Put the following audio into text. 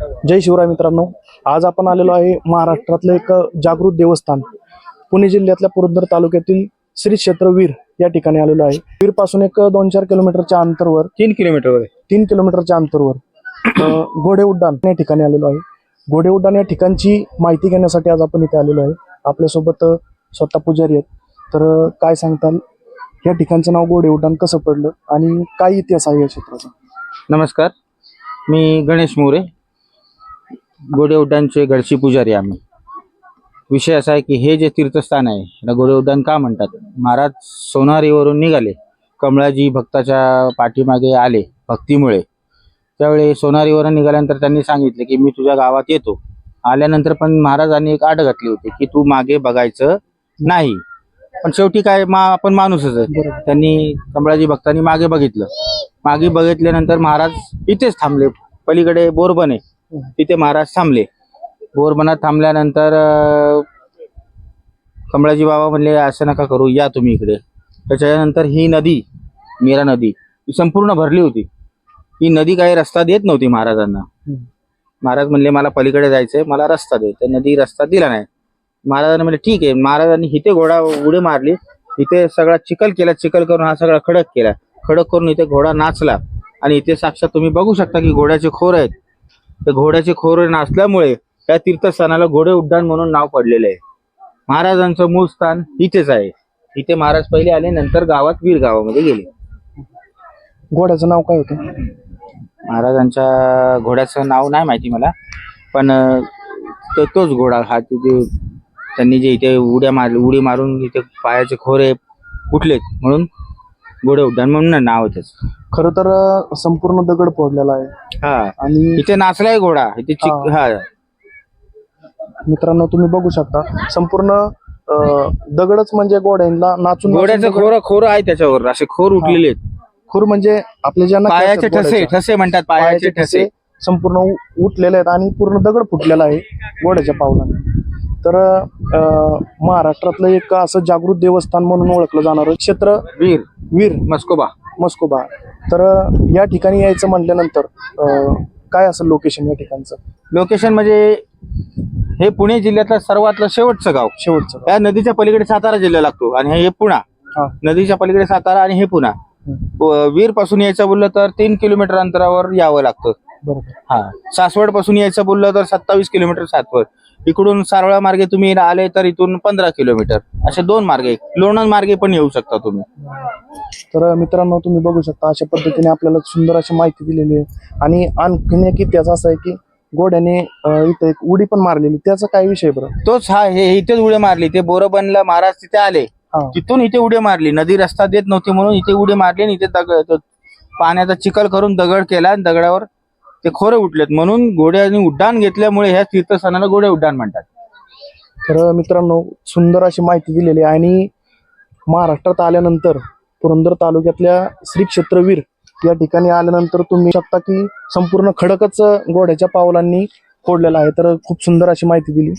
जय शिवराय मित्रांनो. आज आपण आलेलो आहे महाराष्ट्रातलं एक जागृत देवस्थान. पुणे जिल्ह्यातल्या पुरंदर तालुक्यातील श्री क्षेत्र वीर या ठिकाणी आलेलो आहे. वीरपासून एक दोन चार किलोमीटरच्या अंतरवर तीन किलोमीटर वर तीन किलोमीटरच्या अंतरवर घोडे उड्डाण या ठिकाणी आलेलो आहे. घोडे उड्डाण या ठिकाणची माहिती घेण्यासाठी आज आपण इथे आलेलो आहे. आपल्यासोबत स्वतः पुजारी आहेत. तर काय सांगताल? या ठिकाणचं नाव घोडे उड्डाण कसं पडलं? आणि काय इतिहास आहे या क्षेत्राचा? नमस्कार. मी गणेश मोरे. गोडे उड्डाणचे गडशी पुजारी आम्ही. विषय असा आहे की हे जे तीर्थस्थान आहे याला गोडे उड्डाण का म्हणतात? महाराज सोनारीवरून निघाले. कमळाजी भक्ताच्या पाठीमागे आले भक्तीमुळे. त्यावेळी सोनारीवरून निघाल्यानंतर त्यांनी सांगितले की मी तुझ्या गावात येतो. आल्यानंतर पण महाराजांनी एक आड घातली होती की तू मागे बघायचं नाही. पण शेवटी काय मा आपण माणूसच आहे. त्यांनी कमळाजी भक्तांनी मागे बघितलं. मागे बघितल्यानंतर महाराज इथेच थांबले. पलीकडे बोरबन आहे. तिथे महाराज थांबले. बोरबनात थांबल्यानंतर कमळाजी बाबा म्हणले असं नका करू या तुम्ही इकडे. त्याच्यानंतर ही नदी मीरा नदी ही संपूर्ण भरली होती. ही नदी काही रस्ता देत नव्हती महाराजांना. महाराज म्हणले मला पलीकडे जायचंय मला रस्ता दे. तर नदी रस्ता दिला नाही. महाराजांनी म्हणले ठीक आहे. महाराजांनी इथे घोडा उडी मारली. इथे सगळा चिखल केला. चिखल करून हा सगळा खडक केला. खडक करून इथे घोडा नाचला. आणि इथे साक्षात तुम्ही बघू शकता की घोड्याचे खोर आहेत. ते घोड्याचे खोर नाचल्यामुळे त्या तीर्थस्थानाला घोडे उड्डाण म्हणून नाव पडलेलं आहे. महाराजांचं मूळ स्थान इथेच आहे. इथे महाराज पहिले आले नंतर गावात वीर गावामध्ये गेले. घोड्याचं नाव काय होतं? महाराजांच्या घोड्याचं नाव नाही माहिती मला पण अं, तो तोच घोडा हा तिथे त्यांनी जे इथे उड्या मार उडी मारून इथे पायाचे खोरे उठलेत म्हणून घोडे उड्डाण म्हणून नाव आहे त्याचं. खरं तर अ, संपूर्ण दगड फोडलेला आहे. हा. आणि इथे नाचलाय घोडा. इथे चिक हा. मित्रांनो तुम्ही बघू शकता. संपूर्ण अ, दगडच म्हणजे घोड्यांना नाचून घोड्याचं खोर खोर आहे त्याच्यावर. असे खोर उठलेले आहेत. खूर म्हणजे आपले ज्यांना पायाचे ठसे ठसे म्हणतात पायाचे ठसे. संपूर्ण उ- उठलेले आहेत आणि पूर्ण दगड फुटलेला आहे घोड्याच्या पावलाने. तर अ, महाराष्ट्रातलं एक असं जागृत देवस्थान म्हणून ओळखलं जाणार क्षेत्र वीर. वीर मस्कोबा. मस्कोबा. तर या ठिकाणी यायचं म्हटल्यानंतर अ, काय असेल लोकेशन या ठिकाणचं? लोकेशन म्हणजे हे पुणे जिल्ह्यातलं सर्वातलं शेवटचं गाव. शेवटचं या नदीच्या पलीकडे सातारा जिल्हा लागतो आणि हे पुणा. हा. नदीच्या पलीकडे सातारा आणि हे पुणा. वीरपासून यायचं बोललं तर तीन किलोमीटर अंतरावर यावं लागतं. बरोबर. हा. सासवडपासून यायचं बोललं तर सत्तावीस किलोमीटर सातवड. इकडून सारवळा मार्गे तुम्ही आले तर इथून पंधरा किलोमीटर. असे दोन मार्ग. लोणंद मार्गे पण येऊ शकता तुम्ही. तर मित्रांनो तुम्ही बघू शकता अशा पद्धतीने आपल्याला सुंदर अशी माहिती दिलेली आहे. आणि आणखीन एक इतिहास असा आहे की घोड्याने अ, इथं एक उडी पण मारलेली. त्याचा काय विषय बरं? तोच हा हे इथेच उडी मारली. ते बोरबनला महाराज तिथे आले. हा. तिथून इथे उडी मारली. नदी रस्ता देत नव्हती म्हणून इथे उडी मारली आणि इथे दगड तो पाण्याचा चिखल करून दगड केला आणि दगडावर ते खोरे उठलेत. म्हणून घोड्याने उड्डाण घेतल्यामुळे ह्या तीर्थस्थानाला घोडे उड्डाण म्हणतात. तर मित्रांनो सुंदर अशी माहिती दिलेली आहे. आणि महाराष्ट्रात आल्यानंतर पुरंदर तालुक्यातल्या श्री क्षेत्रवीर या ठिकाणी आल्यानंतर तुम्ही शकता की संपूर्ण खडकच घोड्याच्या पावलांनी फोडलेला आहे. तर खूप सुंदर अशी माहिती दिली.